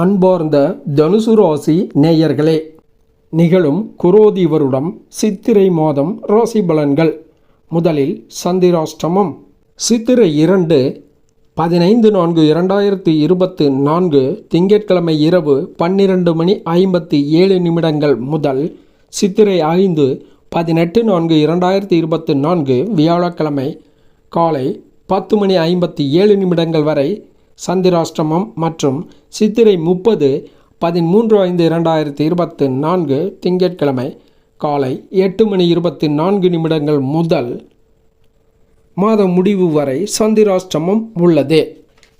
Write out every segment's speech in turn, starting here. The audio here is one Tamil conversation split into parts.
அன்பார்ந்த தனுசு ராசி நேயர்களே நிகழும் குரோதி வருடம் சித்திரை மாதம் ராசி பலன்கள். முதலில் சந்திராஷ்டமம். சித்திரை இரண்டு பதினைந்து நான்கு இரண்டாயிரத்தி இருபத்து நான்கு திங்கட்கிழமை இரவு பன்னிரண்டு மணி ஐம்பத்தி ஏழு நிமிடங்கள் முதல் சித்திரை ஐந்து பதினெட்டு நான்கு இரண்டாயிரத்தி இருபத்து நான்கு வியாழக்கிழமை காலை பத்து மணி ஐம்பத்தி ஏழு நிமிடங்கள் வரை சந்திராஷ்டமம் மற்றும் சித்திரை முப்பது பதிமூன்று ஐந்து இரண்டாயிரத்தி இருபத்து நான்கு திங்கட்கிழமை காலை எட்டு மணி இருபத்தி நான்கு நிமிடங்கள் முதல் மாத முடிவு வரை சந்திராஷ்டமம் உள்ளது.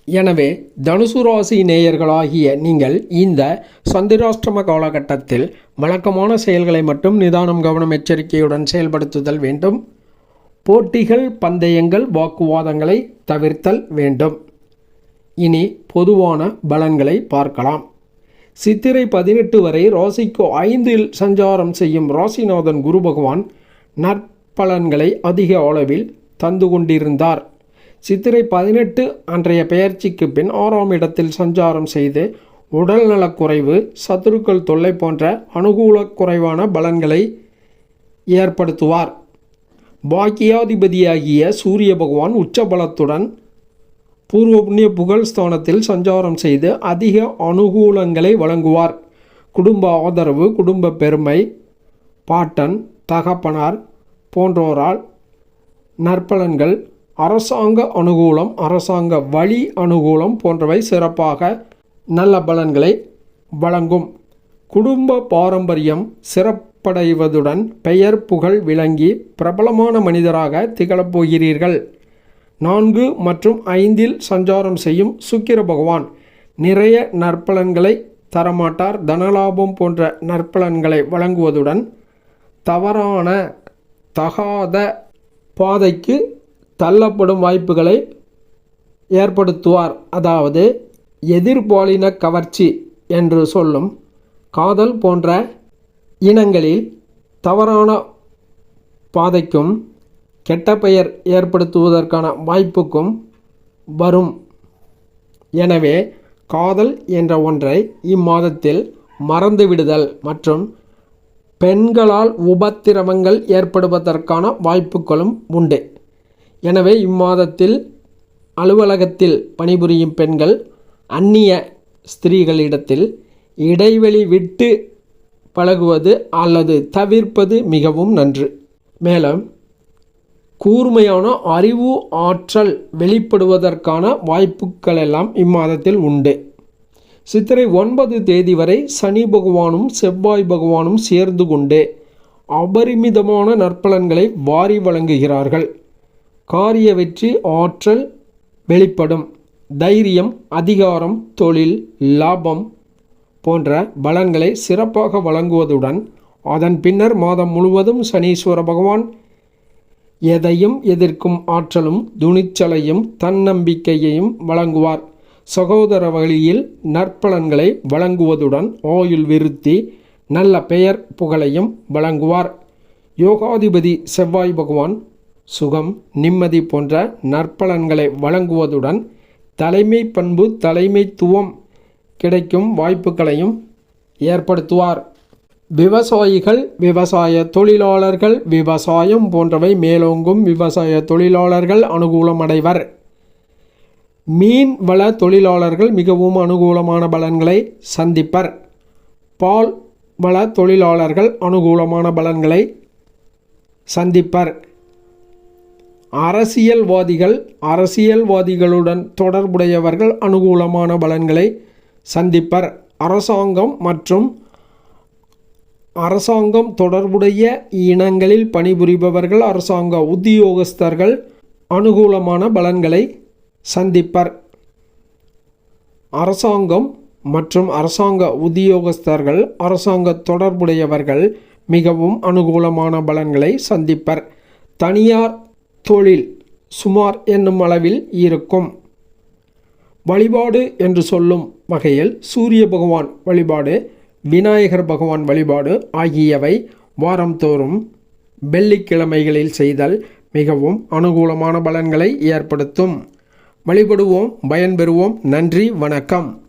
எனவே தனுசு ராசி நேயர்களாகிய நீங்கள் இந்த சந்திராஷ்டம காலகட்டத்தில் வழக்கமான செயல்களை மட்டும் நிதானம் கவனம் எச்சரிக்கையுடன் செயல்படுத்துதல் வேண்டும். போட்டிகள் பந்தயங்கள் வாக்குவாதங்களை தவிர்த்தல் வேண்டும். இனி பொதுவான பலன்களை பார்க்கலாம். சித்திரை பதினெட்டு வரை ராசிக்கு ஐந்தில் சஞ்சாரம் செய்யும் ராசிநாதன் குரு பகவான் நற்பலன்களை அதிக அளவில் தந்து கொண்டிருந்தார். சித்திரை பதினெட்டு அன்றைய பெயர்ச்சிக்கு பின் ஆறாம் இடத்தில் சஞ்சாரம் செய்து உடல்நலக்குறைவு சத்துருக்கள் தொல்லை போன்ற அனுகூல குறைவான பலன்களை ஏற்படுத்துவார். பாக்கியாதிபதியாகிய சூரிய பகவான் உச்சபலத்துடன் பூர்வ புண்ணிய புகழ் ஸ்தானத்தில் சஞ்சாரம் செய்து அதிக அனுகூலங்களை வழங்குவார். குடும்ப ஆதரவு குடும்ப பெருமை பாட்டன் தகப்பனார் போன்றோரால் நற்பலன்கள் அரசாங்க அனுகூலம் அரசாங்க வழி அனுகூலம் போன்றவை சிறப்பாக நல்ல பலன்களை வழங்கும். குடும்ப பாரம்பரியம் சிறப்படைவதுடன் பெயர் புகழ் விளங்கி பிரபலமான மனிதராக திகழப்போகிறீர்கள் நான்கு மற்றும் ஐந்தில் சஞ்சாரம் செய்யும் சுக்கிர பகவான். நிறைய நற்பலன்களை தரமாட்டார். தனலாபம் போன்ற நற்பலன்களை வழங்குவதுடன் தவறான தகாத பாதைக்கு தள்ளப்படும் வாய்ப்புகளை ஏற்படுத்துவார். அதாவது எதிர்பாலின கவர்ச்சி என்று சொல்லும் காதல் போன்ற இனங்களில் தவறான பாதைக்கும் கெட்ட பெயர் ஏற்படுத்துவதற்கான வாய்ப்புக்கும் வரும். எனவே காதல் என்ற ஒன்றை இம்மாதத்தில் மறந்துவிடுதல் மற்றும் பெண்களால் உபத்திரவங்கள் ஏற்படுவதற்கான வாய்ப்புகளும் உண்டு. எனவே இம்மாதத்தில் அலுவலகத்தில் பணிபுரியும் பெண்கள் அந்நிய ஸ்திரீகளிடத்தில் இடைவெளி விட்டு பழகுவது அல்லது தவிர்ப்பது மிகவும் நன்று. மேலும் கூர்மையான அறிவு ஆற்றல் வெளிப்படுவதற்கான வாய்ப்புகள் எல்லாம் இம்மாதத்தில் உண்டு. சித்திரை ஒன்பது தேதி வரை சனி பகவானும் செவ்வாய் பகவானும் சேர்ந்து கொண்டு அபரிமிதமான நற்பலன்களை வாரி வழங்குகிறார்கள். காரிய வெற்றி ஆற்றல் வெளிப்படும். தைரியம் அதிகாரம் தொழில் லாபம் போன்ற பலன்களை சிறப்பாக வழங்குவதுடன் அதன் பின்னர் மாதம் முழுவதும் சனீஸ்வர பகவான் எதையும் எதிர்க்கும் ஆற்றலும் துணிச்சலையும் தன்னம்பிக்கையையும் வழங்குவார். சகோதர வழியில் நற்பலன்களை வழங்குவதுடன் ஆயுள் விருத்தி நல்ல பெயர் புகழையும் வழங்குவார். யோகாதிபதி செவ்வாய் பகவான் சுகம் நிம்மதி போன்ற நற்பலன்களை வழங்குவதுடன் தலைமை பண்பு தலைமைத்துவம் கிடைக்கும் வாய்ப்புகளையும் ஏற்படுத்துவார். விவசாயிகள் விவசாய தொழிலாளர்கள் விவசாயம் போன்றவை மேலோங்கும் விவசாய தொழிலாளர்கள் அனுகூலம் அடைவர் மீன் வள தொழிலாளர்கள் மிகவும் அனுகூலமான பலன்களை சந்திப்பர். பால் வள தொழிலாளர்கள் அனுகூலமான பலன்களை சந்திப்பர். அரசியல்வாதிகள் அரசியல்வாதிகளுடன் தொடர்புடையவர்கள் அனுகூலமான பலன்களை சந்திப்பர். அரசாங்கம் மற்றும் அரசாங்கம் தொடர்புடைய இனங்களில் பணிபுரிபவர்கள் அரசாங்க உத்தியோகஸ்தர்கள் அனுகூலமான பலன்களை சந்திப்பர். அரசாங்கம் மற்றும் அரசாங்க உத்தியோகஸ்தர்கள் அரசாங்க தொடர்புடையவர்கள் மிகவும் அனுகூலமான பலன்களை சந்திப்பர். தனியார் தொழில் சுமார் என்னும் அளவில் இருக்கும். வழிபாடு என்று சொல்லும் வகையில் சூரிய பகவான் வழிபாடு விநாயகர் பகவான் வழிபாடு ஆகியவை வாரந்தோறும் வெள்ளிக்கிழமைகளில் செய்தல் மிகவும் அனுகூலமான பலன்களை ஏற்படுத்தும். வழிபடுவோம் பயன்பெறுவோம். நன்றி வணக்கம்.